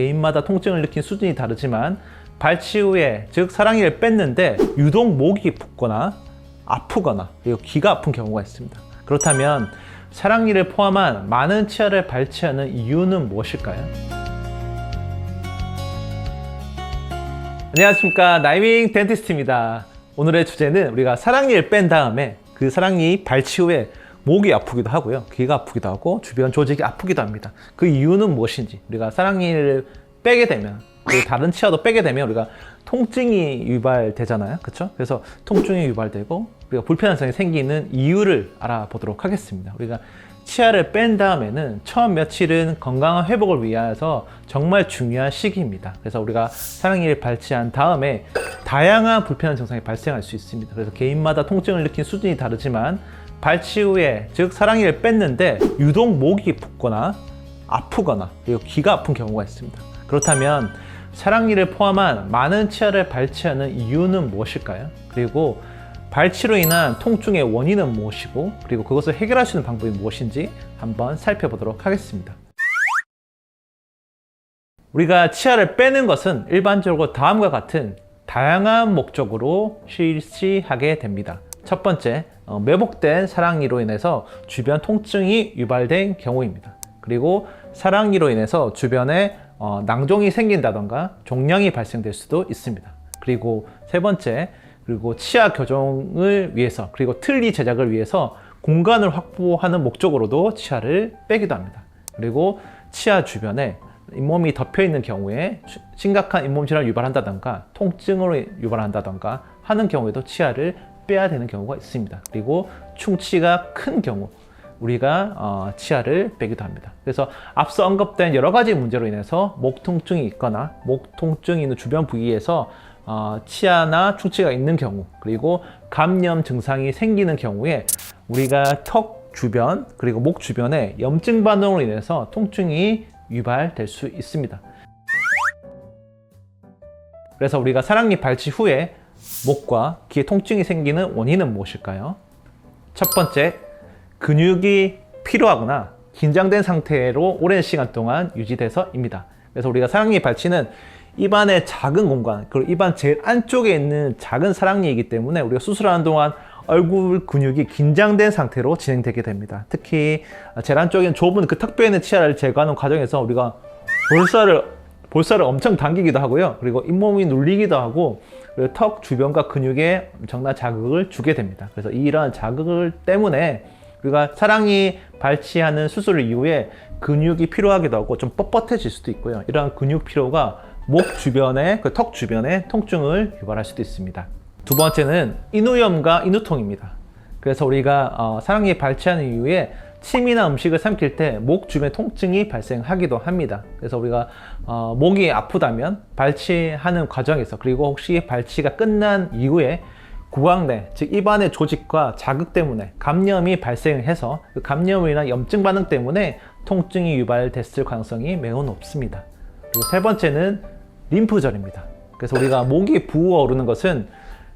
개인마다 통증을 느낀 수준이 다르지만 발치 후에 즉 사랑니를 뺐는데 유독 목이 붓거나 아프거나 그리고 귀가 아픈 경우가 있습니다. 그렇다면 사랑니를 포함한 많은 치아를 발치하는 이유는 무엇일까요? 안녕하십니까 나이밍 덴티스트입니다. 오늘의 주제는 우리가 사랑니를 뺀 다음에 그 사랑니 발치 후에 목이 아프기도 하고요. 귀가 아프기도 하고 주변 조직이 아프기도 합니다. 그 이유는 무엇인지 우리가 사랑니를 빼게 되면 그리고 다른 치아도 빼게 되면 우리가 통증이 유발되잖아요. 그렇죠? 그래서 통증이 유발되고 우리가 불편한 점이 생기는 이유를 알아보도록 하겠습니다. 우리가 치아를 뺀 다음에는 처음 며칠은 건강한 회복을 위해서 정말 중요한 시기입니다. 그래서 우리가 사랑니를 발치한 다음에 다양한 불편한 증상이 발생할 수 있습니다. 그래서 개인마다 통증을 느낀 수준이 다르지만 발치 후에 즉 사랑니를 뺐는데 유독 목이 붓거나 아프거나 그리고 귀가 아픈 경우가 있습니다. 그렇다면 사랑니를 포함한 많은 치아를 발치하는 이유는 무엇일까요? 그리고 발치로 인한 통증의 원인은 무엇이고 그리고 그것을 해결할 수 있는 방법이 무엇인지 한번 살펴보도록 하겠습니다. 우리가 치아를 빼는 것은 일반적으로 다음과 같은 다양한 목적으로 실시하게 됩니다. 첫 번째, 어, 매복된 사랑니로 인해서 주변 통증이 유발된 경우입니다. 그리고 사랑니로 인해서 주변에 어, 낭종이 생긴다던가 종양이 발생될 수도 있습니다. 그리고 세 번째, 그리고 치아 교정을 위해서 그리고 틀니 제작을 위해서 공간을 확보하는 목적으로도 치아를 빼기도 합니다. 그리고 치아 주변에 잇몸이 덮여 있는 경우에 시- 심각한 잇몸 질환을 유발한다던가 통증으로 유발한다던가 하는 경우에도 치아를 빼야 되는 경우가 있습니다. 그리고 충치가 큰 경우 우리가 어, 치아를 빼기도 합니다. 그래서 앞서 언급된 여러 가지 문제로 인해서 목 통증이 있거나 목 통증이 있는 주변 부위에서 어, 치아나 충치가 있는 경우 그리고 감염 증상이 생기는 경우에 우리가 턱 주변 그리고 목 주변에 염증 반응으로 인해서 통증이 유발될 수 있습니다. 그래서 우리가 사랑니 발치 후에 목과 귀에 통증이 생기는 원인은 무엇일까요? 첫 번째, 근육이 피로하거나 긴장된 상태로 오랜 시간 동안 유지돼서입니다. 그래서 우리가 사랑니 발치는 입안의 작은 공간, 그리고 입안 제일 안쪽에 있는 작은 사랑니이기 때문에 우리가 수술하는 동안 얼굴 근육이 긴장된 상태로 진행되게 됩니다. 특히 안쪽에 있는 좁은 그 턱뼈에 있는 치아를 제거하는 과정에서 우리가 볼살을 볼살을 엄청 당기기도 하고요. 그리고 잇몸이 눌리기도 하고 그리고 턱 주변과 근육에 엄청난 자극을 주게 됩니다. 그래서 이러한 자극을 때문에 우리가 사랑니 발치하는 수술 이후에 근육이 피로하기도 하고 좀 뻣뻣해질 수도 있고요. 이러한 근육 피로가 목 주변에 그 턱 주변에 통증을 유발할 수도 있습니다. 두 번째는 인후염과 인후통입니다. 그래서 우리가 어, 사랑니 발치하는 이후에 침이나 음식을 삼킬 때 목 주변 통증이 발생하기도 합니다. 그래서 우리가 어, 목이 아프다면 발치하는 과정에서 그리고 혹시 발치가 끝난 이후에 구강 내, 즉 입안의 조직과 자극 때문에 감염이 발생해서 그 인한 염증 반응 때문에 통증이 유발됐을 가능성이 매우 높습니다. 그리고 세 번째는 림프절입니다. 그래서 우리가 목이 부어오르는 것은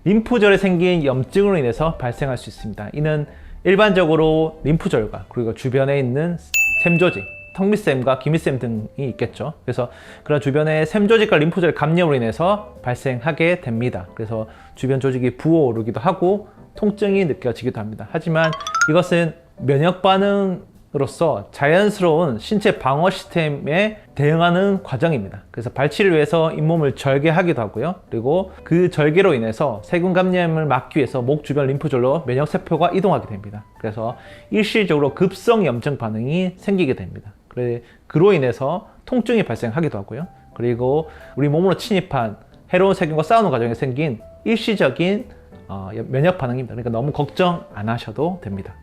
림프절에 생긴 염증으로 인해서 발생할 수 있습니다. 이는 일반적으로 림프절과 그리고 주변에 있는 샘조직, 턱밑샘과 기밑샘 등이 있겠죠. 그래서 그런 주변의 샘 조직과 림프절 감염으로 인해서 발생하게 됩니다. 그래서 주변 조직이 부어오르기도 하고 통증이 느껴지기도 합니다. 하지만 이것은 면역 반응 으로서 자연스러운 신체 방어 시스템에 대응하는 과정입니다. 그래서 발치를 위해서 잇몸을 절개하기도 하고요. 그리고 그 절개로 인해서 세균 감염을 막기 위해서 목 주변 림프절로 면역 세포가 이동하게 됩니다. 그래서 일시적으로 급성 염증 반응이 생기게 됩니다. 그래 그로 인해서 통증이 발생하기도 하고요. 그리고 우리 몸으로 침입한 해로운 세균과 싸우는 과정에 생긴 일시적인 어, 면역 반응입니다. 그러니까 너무 걱정 안 하셔도 됩니다.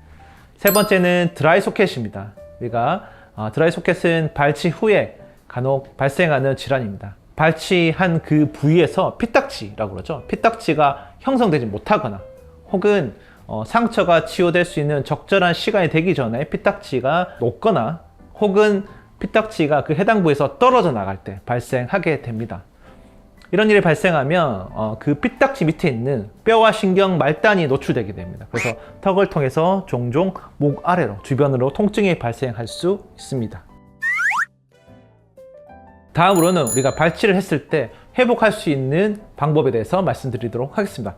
세 번째는 드라이 소켓입니다. 우리가 어, 드라이 소켓은 발치 후에 간혹 발생하는 질환입니다. 발치한 그 부위에서 피딱지라고 그러죠. 피딱지가 형성되지 못하거나 혹은 어, 상처가 치유될 수 있는 적절한 시간이 되기 전에 피딱지가 녹거나 혹은 피딱지가 그 해당 부에서 떨어져 나갈 때 발생하게 됩니다. 이런 일이 발생하면 어, 그 피딱지 밑에 있는 뼈와 신경 말단이 노출되게 됩니다. 그래서 턱을 통해서 종종 목 아래로 주변으로 통증이 발생할 수 있습니다. 다음으로는 우리가 발치를 했을 때 회복할 수 있는 방법에 대해서 말씀드리도록 하겠습니다.